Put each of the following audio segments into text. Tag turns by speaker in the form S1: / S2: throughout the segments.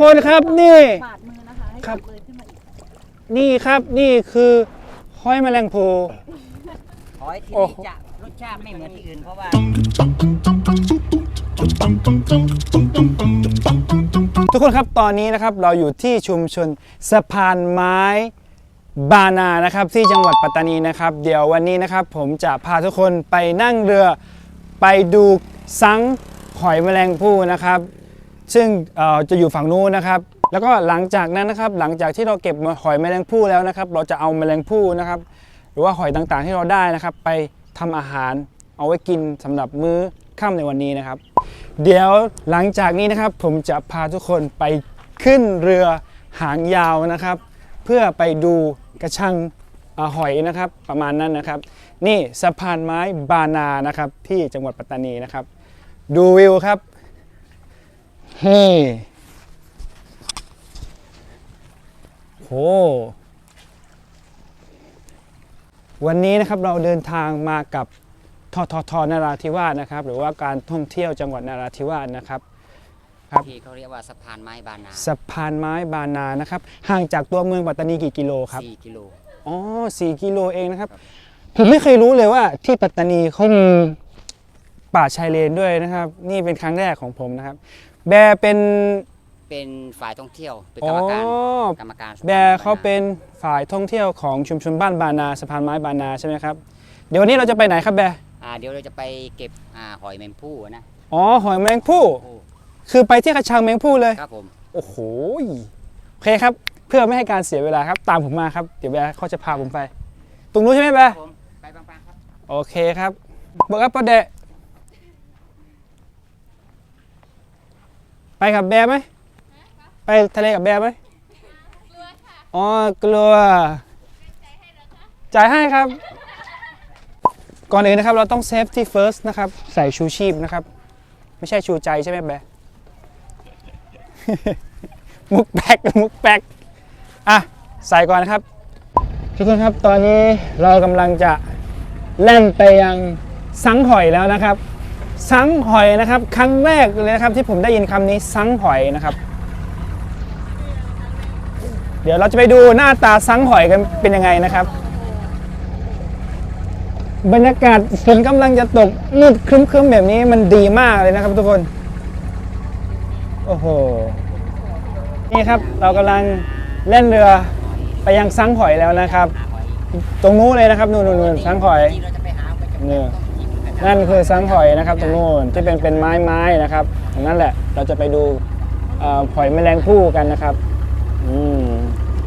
S1: คนครับนี่
S2: บาดมือนะคะให้
S1: ครับ
S2: จับ เลยขึ้นมาอีก
S1: นี่ครับนี่คือหอยแมลงภู
S3: หอยที่
S1: โอ้
S3: นี่
S1: โห
S3: จะรสชาติไม่เหมือนที่อื่นเพราะว่า
S1: ทุกคนครับตอนนี้นะครับเราอยู่ที่ชุมชนสะพานไม้บานานะครับที่จังหวัดปัตตานีนะครับ เดี๋ยววันนี้นะครับ ผมจะพาทุกคนไปนั่งเรือไปดูซังหอยแมลงภู่นะครับ ซึ่งจะอยู่ฝั่งนู้นนะครับแล้วก็หลังจากนั้นนะครับหลังจากที่เราเก็บหอยแมลงภู่แล้วนะครับ เราจะเอาแมลงภู่นะครับ หรือว่าหอยต่างๆที่เราได้นะครับ ไปทำอาหารเอาไว้กินสำหรับมื้อค่ำในวันนี้นะครับ เดี๋ยวหลังจากนี้นะครับ ผมจะพาทุกคนไปขึ้นเรือหางยาวนะครับ เพื่อไปดูกระชังอหอยนะครับประมาณนั้นนะครับ นี่สะพานไม้บานานะครับที่จังหวัดปัตตานีนะครับ ดูวิวครับ เฮ้โหวันนี้นะครับเราเดินทางมากับทททนราธิวาสนะครับ หรือว่าการท่องเที่ยวจังหวัดนราธิวาสนะครับครับ
S3: ที่เขาเรียกว่าสะพานไม้บานา
S1: สะพานไม้บานานะครับห่างจากตัวเมืองปัตตานีกี่กิโลครับ
S3: 4กิโล
S1: อ๋อสี่กิโลเองนะครับ ผมไม่เคยรู้เลยว่าที่ปัตตานีเขามีป่าชายเลนด้วยนะครับ นี่เป็นครั้งแรกของผมนะครับ แบร์เป็น
S3: เป็นฝ่ายท่องเที่ยวเป็นกรรมการ
S1: อ๋อ
S3: กรรมการสะพน
S1: แบร์เขา
S3: ไม้บ
S1: เป็นฝ่ายท่องเที่ยวของชุมชนบ้านบานาสะพานไม้บานาใช่ไหมครับเดี๋ยววันนี้เราจะไปไหนครับแบร์
S3: อ่าเดี๋ยวเราจะไปเก็บอ่าหอยแมงผู้นะ
S1: อ๋อหอยแมลงภู่
S3: โอ้
S1: คือไปที่กระชังแมลงภู่เลย
S3: ครับผม
S1: โอ้โหโอเคครับ เพื่อไม่ให้การเสียเวลาครับตามผมมาครับเดี๋ยวแบร์เขาจะพาผมไป ตรงนู้นใช่ไหมแบร์
S3: ผมไปบางๆครับ
S1: โอเคครับเบิกอัปประเดะ ไปกับแบร์ไหมไปทะเลกับแบร์ไหมอ๋อกลัวจ่ายให้ครับ ก่อนอื่นนะครับเราต้อง safety first นะครับ ใส่ชูชีพนะครับ ไม่ใช่ชูใจใช่ไหมแบร์มุกแบกมุกแบกอะ ใส่ก่อนนะครับ ทุกคนครับตอนนี้เรากำลังจะแล่นไปยังสังหอยแล้วนะครับ สังหอยนะครับ ครั้งแรกเลยนะครับ ที่ผมได้ยินคำนี้สังหอยนะครับ เดี๋ยวเราจะไปดูหน้าตาสังหอยกันเป็นยังไงนะครับ บรรยากาศฝนกำลังจะตกมืดครึ้มๆแบบนี้มันดีมากเลยนะครับทุกคน โอ้โหนี่ครับเรากำลังเล่นเรือไปยังสังหอยแล้วนะครับ
S3: หาหอย
S1: ตรงนู้นเลยนะครับนู่นนู่นนู่นสังหอย
S3: ที่เราจะไปหาก็จะ
S1: เนี่ย
S3: ต้องจิ้มกั นั่
S1: นคือสังหอยนะครับตรงโน้นที่เป็นเป็นไม้ไม้นะครับตรงนั้นแหละเราจะไปดูหอยแมลงภู่กันนะครับ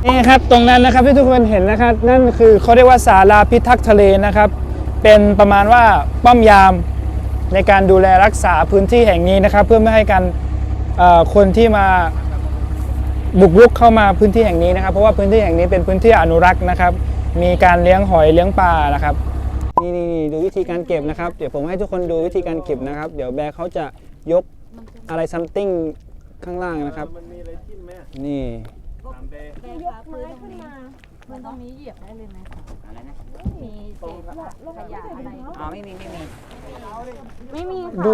S1: นี่ครับตรงนั้นนะครับที่ทุกคนเห็นนะครับนั่นคือเขาเรียกว่าศาลาพิทักษ์ทะเลนะครับ เป็นประมาณว่าป้อมยามในการดูแลรักษาพื้นที่แห่งนี้นะครับ เพื่อไม่ให้การคนที่มาบุกรุกเข้ามาพื้นที่แห่งนี้นะครับ เพราะว่าพื้นที่แห่งนี้เป็นพื้นที่อนุรักษ์นะครับ มีการเลี้ยงหอยเลี้ยงปลานะครับ นี่นี่นี่ดูวิธีการเก็บนะครับ เดี๋ยวผมให้ทุกคนดูวิธีการเก็บนะครับ เดี๋ยวแบร์เขาจะยกอะไรซัมติงข้างล่างนะครับ
S4: มันมีอะไรจิ้มไหม
S1: นี่
S4: ตามเบ
S2: แบงคะพื้นตรงนี้พื้นตรงนี้เหยียบได้เลยไหม
S3: อะไรนะ
S2: มีเศษขยะอะไร
S3: อ๋อไม่มีไม่มี
S2: ไม่มี
S1: ดู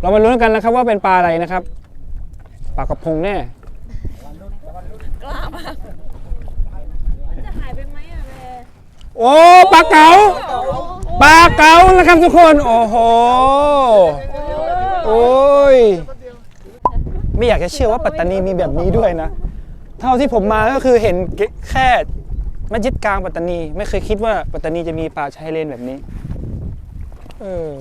S1: เรามาลุ้นกันนะครับว่าเป็นปลาอะไรนะครับ ปลากระพงแน่
S2: จะหายไปไหมอะแบ
S1: โอ้ปลาเก๋าปลาเก๋านะครับทุกคน โอ้โหโอ้ยไม่อยากจะเชื่อว่าปัตตานีมีแบบนี้ด้วยนะ เท่าที่ผมมาก็คือเห็นแค่มัสยิดกลางปัตตานี ไม่เคยคิดว่าปัตตานีจะมีป่าชายเลนแบบนี้เออ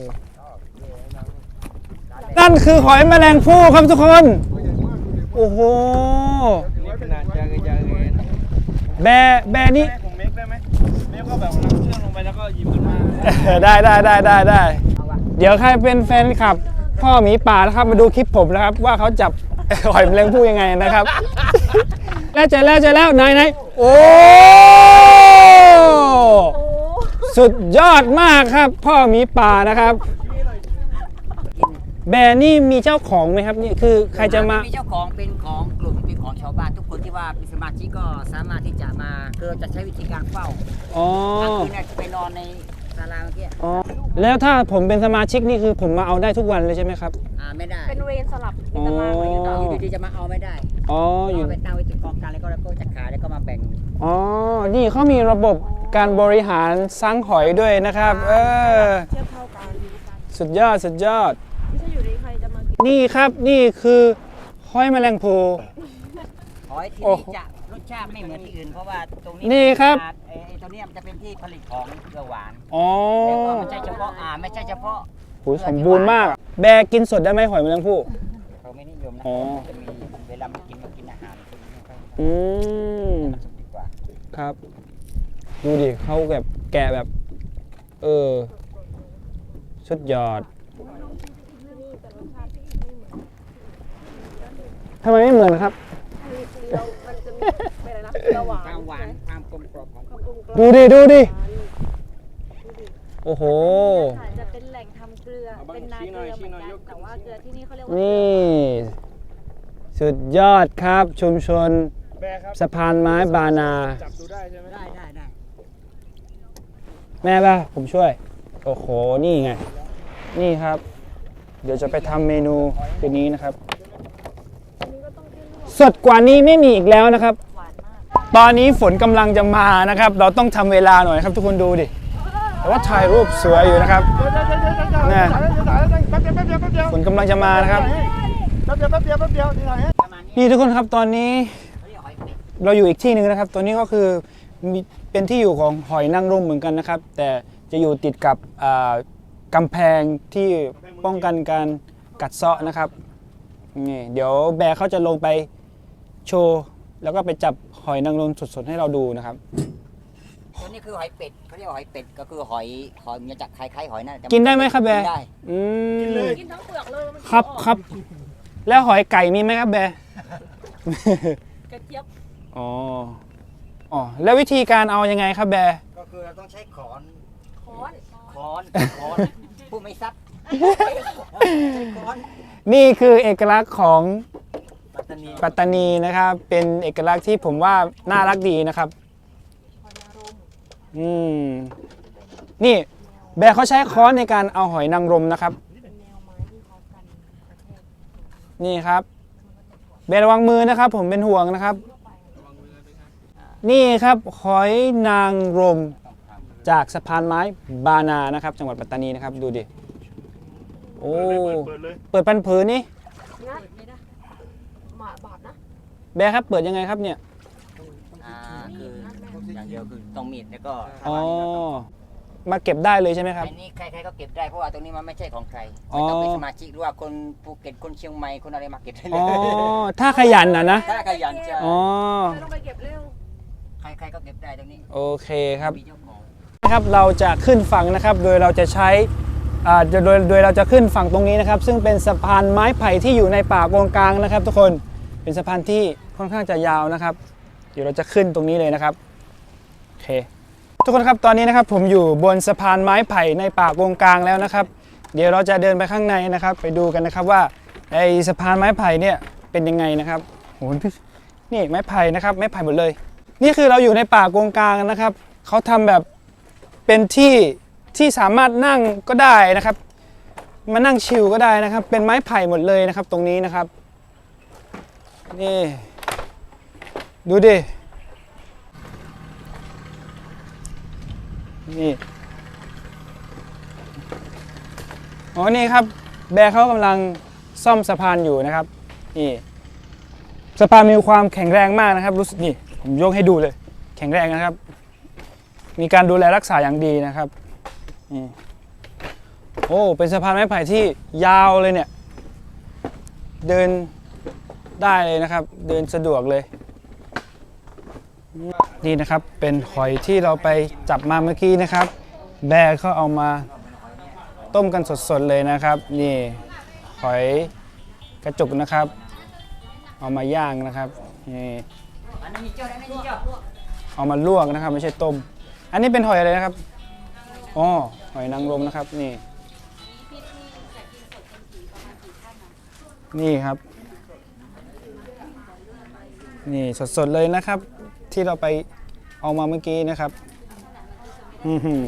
S1: นั่นคือหอยแมลงภู่ครับทุกคน โอ้โหแบแบนี่
S4: ก็แบบนำเชือกลงไปแล้วก็หยิบขึ้นมา
S1: ได้ได้ได้ได้ได้เดี๋ยวใครเป็นแฟนคลับ พ่อหมีป่านะครับมาดูคลิปผมนะครับ ว่าเขาจับ หอยแมลงภู่ยังไงนะครับ แล้วเจอแล้วเจอแล้วไหนไหนโอ้สุดยอดมากครับ พ่อหมีป่านะครับ แบร์นี่มีเจ้าของไหมครับนี่คือใครจะมา
S3: เจ้าของเป็นของกลุ่ มเป็นของชาวบ้านทุกคนที่ว่าเป็นสมาชิกก็สามารถที่จะมาคือเราจะใช้วิธีการเฝ้า
S1: อ๋อก
S3: ลางคืนเนี่ยจะไปนอนในสศาลาเมื่อกี้
S1: อ๋อแล้วถ้าผมเป็นสมาชิกนี่คือผมมาเอาได้ทุกวันเลยใช่ไหมครับ
S3: อ่าไม่ได้
S2: เป็นเวรสลับมีตารางไว้อยู่ตลอด
S3: อยู่ดีๆจะมาเอาไม่ได้
S1: อ๋ออ
S3: เอา
S1: ยู่
S3: ไปตั้งไว้ที่กองกลางแล้วก็แล้วก็จะขายแล้วก็มาแบ่ง
S1: อ๋อ นี่เขามีระบบการบริหารซังหอยด้วยนะครับ เออ
S2: เทียบเท่ากัน
S1: สุดยอด สุดยอด
S2: ไม่ใช่อยู่ดีใครจะมากิน
S1: นี่ครับ นี่คือหอยแมลงภู
S3: ห อยที่
S1: โอ้
S3: นี่จะรสชาติไม่เหมือนที่อื่นเพราะว่าตรงนี้
S1: นี่ครับ
S3: ไอ้ไอ้ตัวเนี้ยมันจะเป็นที่ผลิตของเกลือหวาน
S1: อ๋อ
S3: แล้วก็ไม่ใช่เฉพาะอ่าไม่ใช่เฉพาะ
S1: โหสมบูรณ์มาก แบร์กินสดได้ไหมหอยแมลงภู
S3: เขาไม่นิยมนะ
S1: อ๋อ
S3: มันจะมีเวลามากินมากินอาหารพวกนี้นะครับ
S1: อืม
S3: สุดดีกว่า
S1: ครับ ดูดิเขาแบบแกะแบบ เออ สุดยอดทำไมไม่เหมือนครับ
S2: เรามันจะมีเป็นอะไรนะระหว่าง
S3: ความหวานความกลมกล่อมของ
S2: ความกลมกล่อม
S1: ดูดิดูดิ โอ้โห
S2: ค่ะจะเป็นแหล่งทำเกลือ เป็นนาเกลือเหมือนกันแต่ว่าเกลือที่นี่เขาเรียกว่า
S1: นี่ สุดยอดครับชุมชน
S4: แบร์ครับ
S1: สะพานไม้บานา
S4: จับดูได้ใช่ไหม
S3: ได้ได้ได้
S1: แม่ป่ะ ผมช่วย โอ้โห นี่ไง นี่ครับ เดี๋ยวจะไปทำเมนูคืนนี้นะครับ สดกว่านี้ไม่มีอีกแล้วนะครับ ตอนนี้ฝนกำลังจะมานะครับ เราต้องทำเวลาหน่อยครับทุกคนดูดิ แต่ว่าถ่ายรูปสวยอยู่นะครับ
S4: เดี๋ยวเดี๋ยวเดี๋ยวเดี๋ยวเดี๋ยว
S1: แน่ฝนกำลังจะมานะครับ
S4: นี่
S1: ทุกคนครับตอนนี้
S3: เรา
S1: อยู่อีกที่หนึ่งนะครับ ตัวนี้ก็คือเป็นที่อยู่ของหอยนางรมเหมือนกันนะครับ แต่จะอยู่ติดกับอ่ากำแพงที่ป้องกันการกัดเซาะนะครับนี่เดี๋ยวแบร์เขาจะลงไป โชว์แล้วก็ไปจับหอยนางรมสดๆให้เราดูนะครับ
S3: ตัวนี้คือหอยเป็ดเขาเรียกว่าหอยเป็ดก็คือหอยหอยมันจะคล้ายๆหอยนั่นแต่
S1: กินได้ไหมครับแบร์
S3: กินได้
S1: อืม
S2: กินทั้งเปลือกเลยมัน
S1: ครับครับ แล้วหอยไก่มีไหมครับแบร์
S2: กระเทียบ
S1: อ๋ออ๋อแล้ววิธีการเอายังไงครับแบร์
S3: ก็คือเราต้องใช้ขอน
S2: ค้อน
S3: ขอนขอนพูดไม่ซับใช้ขอน
S1: นี่คือเอกลักษณ์ของ
S3: ปั ตตานี
S1: ปัตตานีนะครับเป็นเอกลักษณ์ที่ผมว่าน่ารักดีนะครับ
S2: หอยนางรม
S1: อืม นี่แบร์เขาใช้ค้อนในการเอาหอยนางรมนะครับ
S2: เป็นแนวไม้ที่เขากันประเทศ
S1: นี่ครับ แบร์ระวังมือนะครับ ผมเป็นห่วงนะครับ นี่ครับหอยนางรมจากสะพานไม้บานานะครับ จังหวัดปัตตานีนะครับ ดูดิโอ้
S4: เปิดเลย
S1: เปิดปันเผือนี่
S2: งัดไม่ได้หมาบาดนะ
S1: แบร์ครับเปิดยังไงครับเนี่ย
S3: อ่าคืออย่างเดียวคือต้องมีดแล้วก็
S1: อ๋อมาเก็บได้เลยใช่ไหมครับ
S3: อันนี้ใครๆก็เก็บได้เพราะว่าตรงนี้มันไม่ใช่ของใคร
S1: อ๋อ
S3: ไม่ต้องเป็นสมาชิกหรือว่าคนภูเก็ตคนเชียงใหม่คนอะไรมาเก็บได้เล
S1: อ๋อ
S3: ย
S1: ถ้าขยันนะนะ
S3: ถ้าขยันจะ
S1: อ๋อ
S2: ไม่ต้องไปเก็บเร็ว
S3: ใครๆก็เก็บได้ตรงนี้
S1: โอเคครับ
S3: มีเจ้าของ
S1: นะครับเราจะขึ้นฝั่งนะครับโดยเราจะใช้อ่าโดยโดยโดยเราจะขึ้นฝั่งตรงนี้นะครับ ซึ่งเป็นสะพานไม้ไผ่ที่อยู่ในป่าโกงกลางนะครับ ทุกคนเป็นสะพานที่ ค่อนข้างจะยาวนะครับ เดี๋ยวเราจะขึ้นตรงนี้เลยนะครับโอเคทุกคนครับตอนนี้นะครับผมอยู่บนสะพานไม้ไผ่ในป่ากงกลางแล้วนะครับ เดี๋ยวเราจะเดินไปข้างในนะครับ ไปดูกันนะครับว่าไอสะพานไม้ไผ่เนี่ยเป็นยังไงนะครับโอ้โหนี่ไม้ไผ่นะครับไม้ไผ่หมดเลย นี่คือเราอยู่ในป่ากงกลางนะครับเขาทำแบบเป็นที่ที่สามารถนั่งก็ได้นะครับ มานั่งชิลก็ได้นะครับ เป็นไม้ไผ่หมดเลยนะครับ ตรงนี้นะครับนี่ ดูดิ นี่ อ๋อ นี่ครับ แบร์เขากำลังซ่อมสะพานอยู่นะครับ นี่ สะพานมีความแข็งแรงมากนะครับ รู้สึกนี่ ผมยกให้ดูเลย แข็งแรงนะครับ มีการดูแลรักษาอย่างดีนะครับ นี่ โอ้ เป็นสะพานไม้ไผ่ที่ยาวเลยเนี่ย เดินได้เลยนะครับ เดินสะดวกเลย นี่นะครับเป็นหอยที่เราไปจับมาเมื่อกี้นะครับ แบร์เขาเอามาต้มกันสดๆเลยนะครับ นี่หอยกระจุกนะครับ เอามาย่างนะครับนี่
S3: เอา
S1: มาลวกนะครับ ไม่ใช่ต้ม อันนี้เป็นหอยอะไรนะครับอ๋อหอยนางรมนะครับนี่ นี่ครับ นี่สดๆเลยนะครับ ที่เราไปเอามาเมื่อกี้นะครับอือหือ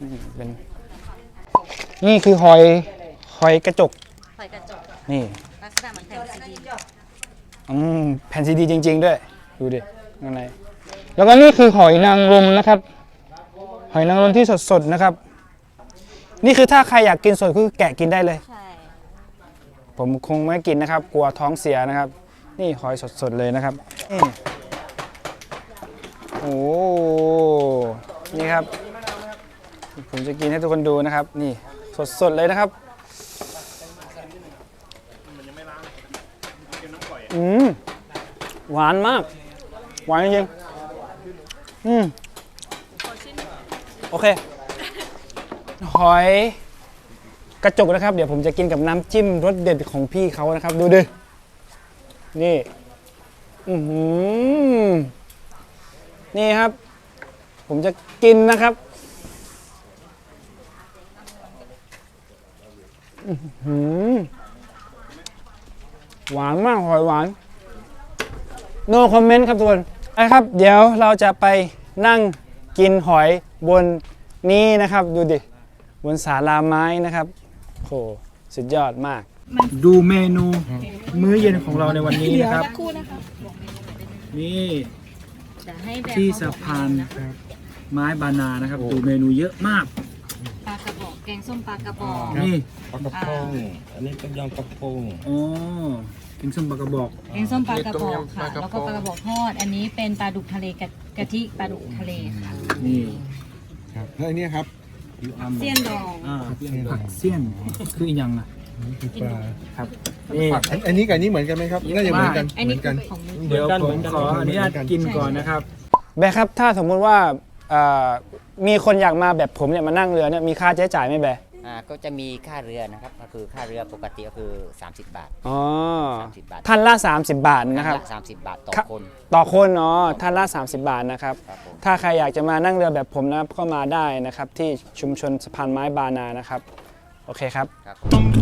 S1: นี่เป็นนี่คือหอยหอยกระจก
S2: หอยกระจก
S1: นี่
S2: ลักษณะเหมือนแผ่นซีดี
S1: อืมแผ่นซีดีจริง ๆ ด้วย ดูดิข้างในแล้วก็นี่คือหอยนางรมนะครับ หอยนางรมที่สดๆนะครับ นี่คือถ้าใครอยากกินสดคือแกะกินได้เลย
S2: ใช่
S1: ผมคงไม่กินนะครับ กลัวท้องเสียนะครับ นี่หอยสดๆเลยนะครับนี่ โอ้นี่ครับ ผมจะกินให้ทุกคนดูนะครับ นี่สดๆเลยนะครับอืมหวานมาก หวานจริงๆอืมโอเค หอยกระจกนะครับ เดี๋ยวผมจะกินกับน้ำจิ้มรสเด็ดของพี่เขานะครับ ดูดินี่ อือหือ นี่ครับ ผมจะกินนะครับอื้อหือหวานมากหอยหวาน no comment ครับทุกคนนะครับ เดี๋ยวเราจะไปนั่งกินหอยบนนี้นะครับ ดูดิ บนศาลาไม้นะครับโหสุดยอดมาก ดูเมนูมื้อเย็นของเราในวันนี้นะครับ
S2: คู่นะคะ
S1: นี่
S2: จะให้แบบ
S1: ที่สะพานไม้บานานะครับดูเมนูเยอะมาก
S2: ปลากระบอกแกงส้มปลากระบอก
S1: นี่
S5: ปลากระพง อันนี้ต้มยำปลากระพง
S1: อ๋อกินส้มปลากระบอก
S2: แกงส้มปลากระบอก
S5: ต้มยำป
S2: ค่ะ
S5: ลากระ
S2: แล้ว
S5: ป๋
S2: ก็
S5: อง
S2: ปลากระบอกทอด อันนี้เป็นปลาดุกทะเลกะกะทิปลาดุกทะเลค่ะ
S1: นี่
S5: ครับแล้วอันนี้ครับ
S2: เสี้ยนดอง
S1: อ่าผักเสี้ยนคืออีกอยังอะ
S5: ปลา
S1: ครับนี่
S5: อันอันนี้กับอันนี้เหมือนกันไหมครับน่าจะเหมือนกัน
S2: อัน
S5: เหมื
S2: นี้
S5: อนกัน
S2: ของ
S1: เดี๋ยวผมขออนุญาตกินก่อนนะครับ แบร์ครับ ถ้าสมมุติว่าเอ่อมีคนอยากมาแบบผมเนี่ยมานั่งเรือเนี่ยมีค่าใช้จ่ายไหมแบร์
S3: อ่าก็จะมีค่าเรือนะครับก็คือค่าเรือปกติก็คือ 30 บาท
S1: อ๋อ
S3: 30บาท
S1: ท่านละ 30 บาทนะครับ
S3: สามสิบบาทต่อ
S1: ครับ
S3: คน
S1: ต่อคนอ๋อท่านละ 30 บาทนะครับ
S3: ครับผม
S1: ถ้าใครอยากจะมานั่งเรือแบบผมนะครับก็มาได้นะครับ ที่ชุมชนสะพานไม้บานานะครับ โอเคครับ
S3: ครับผม